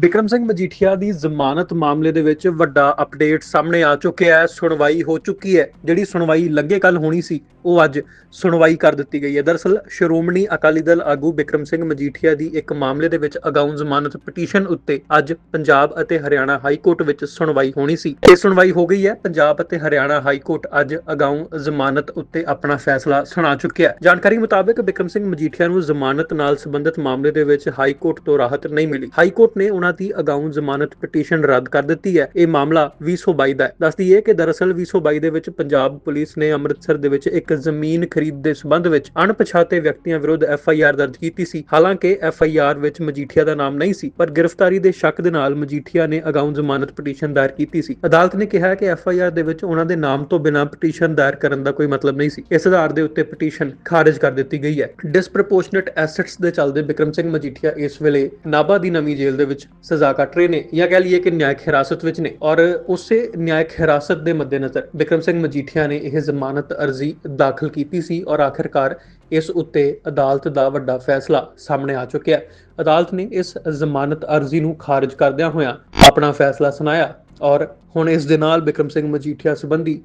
ਬਿਕਰਮ ਸਿੰਘ ਮਜੀਠੀਆ ਦੀ ਜ਼ਮਾਨਤ ਮਾਮਲੇ ਦੇ ਵਿੱਚ ਵੱਡਾ ਅਪਡੇਟ ਸਾਹਮਣੇ ਆ ਚੁੱਕਿਆ ਹੈ, ਸੁਣਵਾਈ ਹੋ ਚੁੱਕੀ ਹੈ। ਜਿਹੜੀ ਸੁਣਵਾਈ ਲੱਗੇ ਕੱਲ ਹੋਣੀ ਸੀ ਉਹ ਅੱਜ ਸੁਣਵਾਈ ਕਰ ਦਿੱਤੀ ਗਈ ਹੈ। ਦਰਅਸਲ ਸ਼੍ਰੋਮਣੀ ਅਕਾਲੀ ਦਲ ਆਗੂ ਵਿਕਰਮ ਸਿੰਘ ਮਜੀਠੀਆ ਦੀ ਇੱਕ ਮਾਮਲੇ ਦੇ ਵਿੱਚ ਅਗਾਊਂ ਜ਼ਮਾਨਤ ਪਟੀਸ਼ਨ ਉੱਤੇ ਅੱਜ ਪੰਜਾਬ ਅਤੇ ਹਰਿਆਣਾ ਹਾਈ ਕੋਰਟ ਵਿੱਚ ਸੁਣਵਾਈ ਹੋਣੀ ਸੀ। ਇਹ ਸੁਣਵਾਈ ਹੋ ਗਈ ਹੈ। ਪੰਜਾਬ ਅਤੇ ਹਰਿਆਣਾ ਹਾਈ ਕੋਰਟ ਅੱਜ ਅਗਾਊਂ ਜ਼ਮਾਨਤ ਉੱਤੇ ਆਪਣਾ ਫੈਸਲਾ ਸੁਣਾ ਚੁੱਕਿਆ ਜਾਣਕਾਰੀ ਮੁਤਾਬਕ ਬਿਕਰਮ ਸਿੰਘ ਮਜੀਠੀਆ ਨੂੰ ਜ਼ਮਾਨਤ ਨਾਲ ਸੰਬੰਧਿਤ ਮਾਮਲੇ ਦੇ ਵਿੱਚ ਹਾਈ ਕੋਰਟ ਤੋਂ ਰਾਹਤ ਨਹੀਂ ਮਿਲੀ। ਹਾਈ ਕੋਰਟ ਨੇ ਉਹਨਾਂ ਦੀ ਅਗਾਊਂ ਜ਼ਮਾਨਤ ਪਟੀਸ਼ਨ ਰੱਦ ਕਰ ਦਿੱਤੀ ਹੈ। ਇਹ ਮਾਮਲਾ 2022 ਦਾ ਹੈ। ਦੱਸਦੀ ਹੈ ਕਿ ਦਰਅਸਲ 2022 ਦੇ ਵਿੱਚ ਪੰਜਾਬ ਪੁਲਿਸ ਨੇ ਅੰਮ੍ਰਿਤਸਰ ਦੇ ਵਿੱਚ ਇੱਕ ਜ਼ਮੀਨ ਖਰੀਦ ਦੇ ਸਬੰਧ ਵਿੱਚ ਅਣਪਛਾਤੇ ਵਿਅਕਤੀਆਂ ਵਿਰੁੱਧ ਐਫ ਆਈ ਆਰ ਦਰਜ ਕੀਤੀ ਸੀ। ਹਾਲਾਂਕਿ ਐਫ ਆਈ ਆਰ ਵਿੱਚ ਮਜੀਠੀਆ ਦਾ ਨਾਮ ਨਹੀਂ ਸੀ, ਪਰ ਗ੍ਰਿਫਤਾਰੀ ਦੇ ਸ਼ੱਕ ਦੇ ਨਾਲ ਮਜੀਠੀਆ ਨੇ ਅਗਾਊਂ ਜ਼ਮਾਨਤ ਪਟੀਸ਼ਨ ਦਾਇਰ ਕੀਤੀ ਸੀ। ਅਦਾਲਤ ਨੇ ਕਿਹਾ ਕਿ ਐਫ ਆਈ ਆਰ ਦੇ ਵਿੱਚ ਉਹਨਾਂ ਦੇ ਨਾਮ ਤੋਂ ਬਿਨਾਂ ਪਟੀਸ਼ਨ ਦਾਇਰ ਕਰਨ ਦਾ ਕੋਈ ਮਤਲਬ ਨਹੀਂ ਸੀ। ਇਸ ਆਧਾਰ ਦੇ ਉੱਤੇ ਪਟੀਸ਼ਨ ਖਾਰਜ ਕਰ ਦਿੱਤੀ ਗਈ ਹੈ। ਡਿਸਪ੍ਰੋਪੋਰਸ਼ਨੇਟ ਐਸੈਟਸ ਦੇ ਚੱਲਦੇ ਵਿਕਰਮ ਸਿੰਘ ਮਜੀਠੀਆ ਇਸ ਵੇਲੇ ਨਾਭਾ ਦੀ ਨਵੀਂ ਜੇਲ੍ਹ ਦੇ ਵਿੱਚ ਸਜ਼ਾ ਕੱਟ ਰਹੇ ਨੇ ਜਾਂ ਕਹਿ ਲਈਏ ਕਿ ਨਿਆਇਕ ਹਿਰਾਸਤ ਵਿੱਚ ਨੇ। ਔਰ ਉਸੇ ਨਿਆਇਕ ਹਿਰਾਸਤ ਦੇ ਮੱਦੇਨਜ਼ਰ ਬਿਕਰਮ ਸਿੰਘ ਮਜੀਠੀਆ ਨੇ ਇਹ ਜ਼ਮਾਨਤ ਅਰਜ਼ੀ ਦਾਖਲ ਕੀਤੀ ਸੀ ਔਰ ਆਖਿਰਕਾਰ ਇਸ ਉੱਤੇ ਅਦਾਲਤ ਦਾ ਵੱਡਾ ਫੈਸਲਾ ਸਾਹਮਣੇ ਆ ਚੁੱਕਿਆ ਹੈ। ਅਦਾਲਤ ਨੇ ਇਸ ਜ਼ਮਾਨਤ ਅਰਜ਼ੀ ਨੂੰ ਖਾਰਜ ਕਰਦਿਆਂ ਹੋਇਆਂ ਆਪਣਾ ਫੈਸਲਾ ਸੁਣਾਇਆ ਔਰ ਹੁਣ ਇਸ ਦੇ ਨਾਲ ਵਿਕਰਮ ਸਿੰਘ ਮਜੀਠੀਆ ਸੰਬੰਧੀ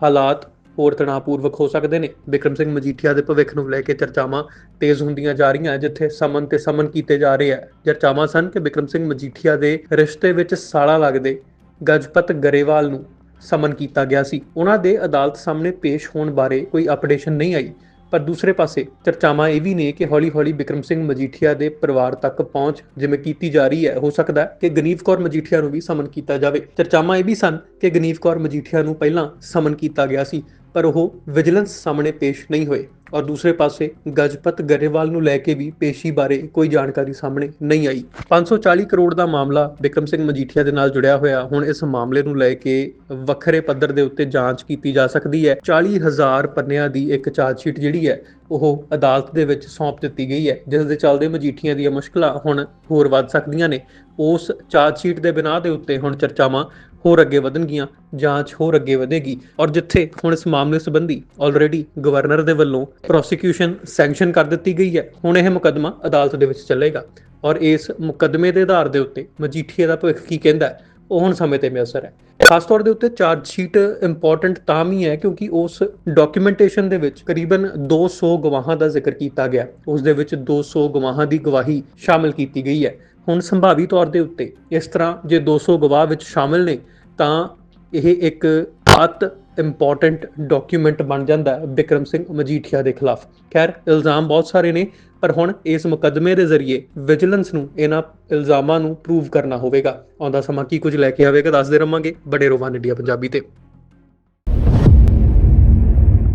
ਹਾਲਾਤ ਹੋਰ ਤਣਾਅਪੂਰਵਕ ਹੋ ਸਕਦੇ ਨੇ। ਬਿਕਰਮ ਸਿੰਘ ਮਜੀਠੀਆ ਦੇ ਭਵਿੱਖ ਨੂੰ ਲੈ ਕੇ ਚਰਚਾਵਾਂ ਤੇਜ਼ ਹੁੰਦੀਆਂ ਜਾ ਰਹੀਆਂ ਜਿੱਥੇ ਸਮਨ ਤੇ ਸਮਨ ਕੀਤੇ ਜਾ ਰਹੇ ਆ ਚਰਚਾਵਾਂ ਸਨ ਕਿ ਬਿਕਰਮ ਸਿੰਘ ਮਜੀਠੀਆ ਦੇ ਰਿਸ਼ਤੇ ਵਿੱਚ ਸਾਲਾ ਲੱਗਦੇ ਗਜਪਤ ਗਰੇਵਾਲ ਨੂੰ ਸਮਨ ਕੀਤਾ ਗਿਆ ਸੀ। ਉਹਨਾਂ ਦੇ ਅਦਾਲਤ ਸਾਹਮਣੇ ਪੇਸ਼ ਹੋਣ ਬਾਰੇ ਕੋਈ ਅਪਡੇਸ਼ਨ ਨਹੀਂ ਆਈ। ਪਰ ਦੂਸਰੇ ਪਾਸੇ ਚਰਚਾਵਾਂ ਇਹ ਵੀ ਨੇ ਕਿ ਹੌਲੀ-ਹੌਲੀ ਬਿਕਰਮ ਸਿੰਘ ਮਜੀਠੀਆ ਦੇ ਪਰਿਵਾਰ ਤੱਕ ਪਹੁੰਚ ਜਿਵੇਂ ਕੀਤੀ ਜਾ ਰਹੀ ਹੈ, ਹੋ ਸਕਦਾ ਹੈ ਕਿ ਗਨੀਵ ਕੌਰ ਮਜੀਠੀਆ ਨੂੰ ਵੀ ਸਮਨ ਕੀਤਾ ਜਾਵੇ। ਚਰਚਾਵਾਂ ਇਹ ਵੀ ਸਨ ਕਿ ਗਨੀਵ ਕੌਰ ਮਜੀਠੀਆ ਨੂੰ ਪਹਿਲਾਂ ਸਮਨ ਕੀਤਾ ਗਿਆ ਸੀ, ਪਰ ਉਹ ਵਿਜੀਲੈਂਸ ਸਾਹਮਣੇ ਪੇਸ਼ ਨਹੀਂ ਹੋਏ। ਔਰ ਦੂਸਰੇ ਪਾਸੇ ਗਜਪਤ ਗਰੇਵਾਲ ਨੂੰ ਲੈ ਕੇ ਵੀ ਪੇਸ਼ੀ ਬਾਰੇ ਕੋਈ ਜਾਣਕਾਰੀ ਸਾਹਮਣੇ ਨਹੀਂ ਆਈ। 540 ਕਰੋੜ ਦਾ ਮਾਮਲਾ ਵਿਕਰਮ ਸਿੰਘ ਮਜੀਠੀਆ ਦੇ ਨਾਲ ਜੁੜਿਆ ਹੋਇਆ। ਹੁਣ ਇਸ ਮਾਮਲੇ ਨੂੰ ਲੈ ਕੇ ਵੱਖਰੇ ਪੱਧਰ ਦੇ ਉੱਤੇ ਜਾਂਚ ਕੀਤੀ ਜਾ ਸਕਦੀ ਹੈ। 40000 ਪੰਨਿਆਂ ਦੀ ਇੱਕ ਚਾਰਜ ਸ਼ੀਟ ਜਿਹੜੀ ਹੈ ਉਹ ਅਦਾਲਤ ਦੇ ਵਿੱਚ ਸੌਂਪ ਦਿੱਤੀ ਗਈ ਹੈ ਜਿਸ ਦੇ ਚੱਲਦੇ ਮਜੀਠੀਆਂ ਦੀਆਂ ਮੁਸ਼ਕਲਾਂ ਹੁਣ ਹੋਰ ਵੱਧ ਸਕਦੀਆਂ ਨੇ। ਉਸ ਚਾਰਜ ਸ਼ੀਟ ਦੇ ਬਿਨਾਂ ਦੇ ਉੱਤੇ ਹੁਣ ਚਰਚਾਵਾਂ ਹੋਰ ਅੱਗੇ ਵਧਣਗੀਆਂ ਜਾਂਚ ਹੋਰ ਅੱਗੇ ਵਧੇਗੀ। ਔਰ ਜਿੱਥੇ ਹੁਣ ਇਸ ਮਾਮਲੇ ਸੰਬੰਧੀ ਆਲਰੇਡੀ ਗਵਰਨਰ ਦੇ ਵੱਲੋਂ ਪ੍ਰੋਸੀਕਿਊਸ਼ਨ ਸੈਂਕਸ਼ਨ ਕਰ ਦਿੱਤੀ ਗਈ ਹੈ ਹੁਣ ਇਹ ਮੁਕੱਦਮਾ ਅਦਾਲਤ ਦੇ ਵਿੱਚ ਚੱਲੇਗਾ। ਔਰ ਇਸ ਮੁਕੱਦਮੇ ਦੇ ਆਧਾਰ ਦੇ ਉੱਤੇ ਮਜੀਠੀਆ ਦਾ ਭਵਿੱਖ ਕੀ ਕਹਿੰਦਾ ਹੈ, ਉਹ ਹੁਣ ਸਮੇਂ ਤੇ ਮਿਅਸਰ ਹੈ। ਖਾਸ ਤੌਰ ਦੇ ਉੱਤੇ ਚਾਰਜ ਸ਼ੀਟ ਇੰਪੋਰਟੈਂਟ ਤਾਂ ਵੀ ਹੈ ਕਿਉਂਕਿ ਉਸ ਡਾਕੂਮੈਂਟੇਸ਼ਨ ਦੇ ਵਿੱਚ ਕਰੀਬਨ 200 ਗਵਾਹਾਂ ਦਾ ਜ਼ਿਕਰ ਕੀਤਾ ਗਿਆ। ਉਸ ਦੇ ਵਿੱਚ 200 ਗਵਾਹਾਂ ਦੀ ਗਵਾਹੀ ਸ਼ਾਮਿਲ ਕੀਤੀ ਗਈ ਹੈ। ਹੁਣ ਸੰਭਾਵੀ ਤੌਰ ਦੇ ਉੱਤੇ ਇਸ ਤਰ੍ਹਾਂ ਜੇ 200 ਗਵਾਹ ਵਿੱਚ ਸ਼ਾਮਿਲ ਨੇ, ਤਾਂ ਇਹ ਇੱਕ ਅਤ ਇੰਪੋਰਟੈਂਟ ਡਾਕੂਮੈਂਟ ਬਣ ਜਾਂਦਾ ਹੈ ਵਿਕਰਮ ਸਿੰਘ ਮਜੀਠੀਆ ਦੇ ਖਿਲਾਫ। ਖੈਰ, ਇਲਜ਼ਾਮ ਬਹੁਤ ਸਾਰੇ ਨੇ। ਪਰ ਹੁਣ ਇਸ ਮੁਕੱਦਮੇ ਦੇ ਜ਼ਰੀਏ ਵਿਜੀਲੈਂਸ ਨੂੰ ਇਹਨਾਂ ਇਲਜ਼ਾਮਾਂ ਨੂੰ ਪ੍ਰੂਵ ਕਰਨਾ ਹੋਵੇਗਾ। ਆਉਂਦਾ ਸਮਾਂ ਕੀ ਕੁਝ ਲੈ ਕੇ ਆਵੇਗਾ, ਦੱਸਦੇ ਰਵਾਂਗੇ। ਬੜੇ ਰੋਵਾਨ ਇੰਡੀਆ ਪੰਜਾਬੀ ਤੇ।